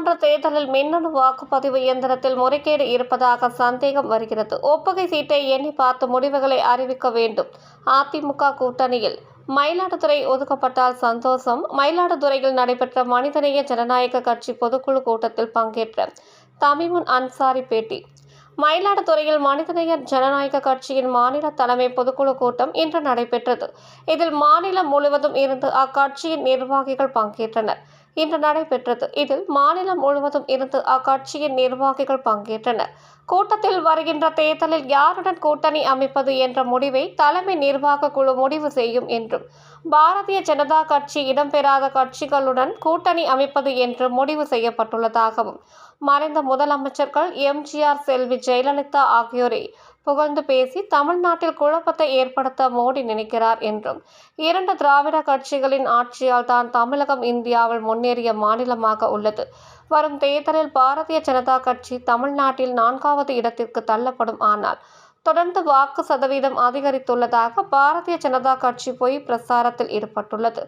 தேர்தலில் மின்னணு வாக்குப்பதிவு இயந்திரத்தில் முறைகேடு இருப்பதாக சந்தேகம் வருகிறது. ஒப்புகை சீட்டை எண்ணி பார்த்து முடிவுகளை அறிவிக்க வேண்டும். அதிமுக கூட்டணியில் மயிலாடுதுறை ஒதுக்கப்பட்டால் சந்தோஷம். மயிலாடுதுறையில் நடைபெற்ற மனிதநேய ஜனநாயக கட்சி பொதுக்குழு கூட்டத்தில் பங்கேற்ற தமிமுன் அன்சாரி பேட்டி. மயிலாடுதுறையில் மனிதநேய ஜனநாயக கட்சியின் மாநில தலைமை பொதுக்குழு கூட்டம் இன்று நடைபெற்றது. இதில் மாநிலம் முழுவதும் இருந்து அக்கட்சியின் நிர்வாகிகள் பங்கேற்றனர். இன்று நடைபெற்றது. இதில் மாநிலம் முழுவதும் இருந்து அக்கட்சியின் நிர்வாகிகள் பங்கேற்றனர். கூட்டத்தில் வருகின்ற தேர்தலில் யாருடன் கூட்டணி அமைப்பது என்ற முடிவை தலைமை நிர்வாக குழு முடிவு செய்யும் என்றும் பாரதிய ஜனதா கட்சி இடம்பெறாத கட்சிகளுடன் கூட்டணி அமைப்பது என்று முடிவு செய்யப்பட்டுள்ளதாகவும் மறைந்த முதலமைச்சர்கள் எம்ஜிஆர் செல்வி ஜெயலலிதா ஆகியோரை புகழ்ந்து பேசி தமிழ்நாட்டில் குழப்பத்தை ஏற்படுத்த மோடி நினைக்கிறார் என்றும் இரண்டு திராவிட கட்சிகளின் ஆட்சியால் தான் தமிழகம் இந்தியாவில் முன்னேறிய மாநிலமாக உள்ளது. வரும் தேர்தலில் பாரதிய ஜனதா கட்சி தமிழ்நாட்டில் நான்காவது இடத்திற்கு தள்ளப்படும். ஆனால் தொடர்ந்து வாக்கு சதவீதம் அதிகரித்துள்ளதாக பாரதிய ஜனதா கட்சி பொய் பிரசாரத்தில் ஈடுபட்டுள்ளது.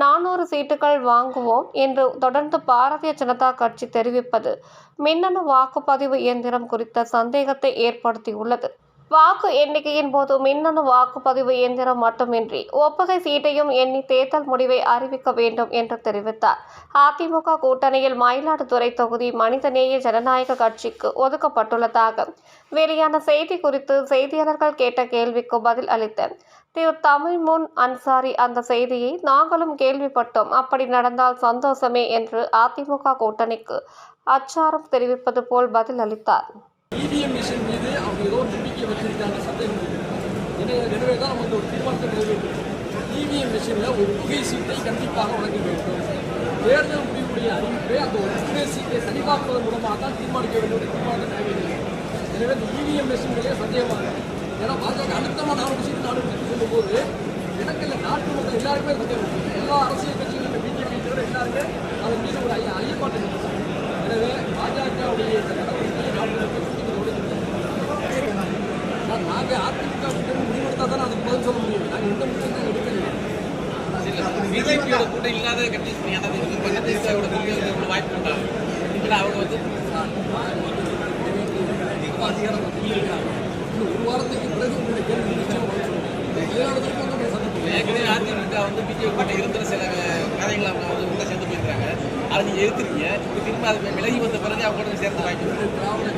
நானூறு சீட்டுகள் வாங்குவோம் என்று தொடர்ந்து பாரதிய ஜனதா கட்சி தெரிவிப்பது மின்னணு வாக்குப்பதிவு இயந்திரம் குறித்த சந்தேகத்தை ஏற்படுத்தியுள்ளது. வாக்கு எண்ணிக்கையின் போது மின்னணு வாக்குப்பதிவு இயந்திரம் மட்டுமின்றி ஒப்புகை சீட்டையும் எண்ணி தேர்தல் முடிவை அறிவிக்க வேண்டும் என்று தெரிவித்தார். அதிமுக கூட்டணியில் மயிலாடுதுறை தொகுதி மனிதநேய ஜனநாயக கட்சிக்கு ஒதுக்கப்பட்டுள்ளதாக வெளியான செய்தி குறித்து செய்தியாளர்கள் கேட்ட கேள்விக்கு பதில் அளித்த திரு தமிழ்முன் அன்சாரி அந்த செய்தியை நாங்களும் கேள்விப்பட்டோம். அப்படி நடந்தால் சந்தோஷமே என்று அதிமுக கூட்டணிக்கு அச்சாரம் தெரிவிப்பது போல் பதில் அளித்தார். இவிஎம் மிஷின் மீது அவங்க ஏதோ நம்பிக்கை வச்சிருக்காங்க சந்தேகம் எனவே தான் நம்ம ஒரு தீர்மானத்தை நிறைவேற்றோம் இவிஎம் மிஷினில் ஒப்புகை சீட்டை கண்டிப்பாக வழங்க வேண்டும். தேர்தல் முடிவுடைய அறிவிப்பை அந்த ஒப்புகை சீட்டை சரிபார்ப்பதன் மூலமாக தான் தீர்மானிக்க வேண்டும் என்று தீர்மானத்தை நிறைவேற்றுகிறோம் எனவே இந்த இவிஎம் மிஷின்களே சந்தேகமாக ஏன்னா பாஜக அழுத்தமாக நாலு விஷயத்தை நாலு சொல்லும்போது எனக்கு இல்லை நாட்டு மக்கள் எல்லாருக்குமே சந்தேகம் எல்லா அரசியல் கட்சிகளும் பிஜேபி தவிர எல்லாருமே அதன் மீது ஒரு ஐய ஐயப்பாட்டு இருக்கு. எனவே பாஜகவுடைய இந்த நடவடிக்கையை நாட்டு மக்கள் சுட்டிக்கொண்டு சார், நாங்க அதிமுக கூட்டணி முடிவெடுத்தா தான் அதுக்கு பதில் சொல்ல முடியும் நாங்க எந்த முடிவும் தான் எடுக்கல பிஜேபியோட கூட்டம் இல்லாத கட்சி அதாவது இது வாய்ப்பு இருக்கா இல்லை அவங்க வந்து இருக்காங்க ஒரு வாரத்துக்கு பிறகு உங்களுடைய கேள்வி ஏற்கனவே அதிமுக வந்து பிஜேபி கிட்ட இருக்கிற சில கதைகளை அவங்க வந்து உள்ள சேர்ந்து போயிருக்காங்க அதை நீங்கள் எடுத்துருக்கீங்க இப்போ திரும்ப அது விலகி வந்த பிறகு அவங்க கூட சேர்ந்து வாய்ப்பு இருக்கு திராவிட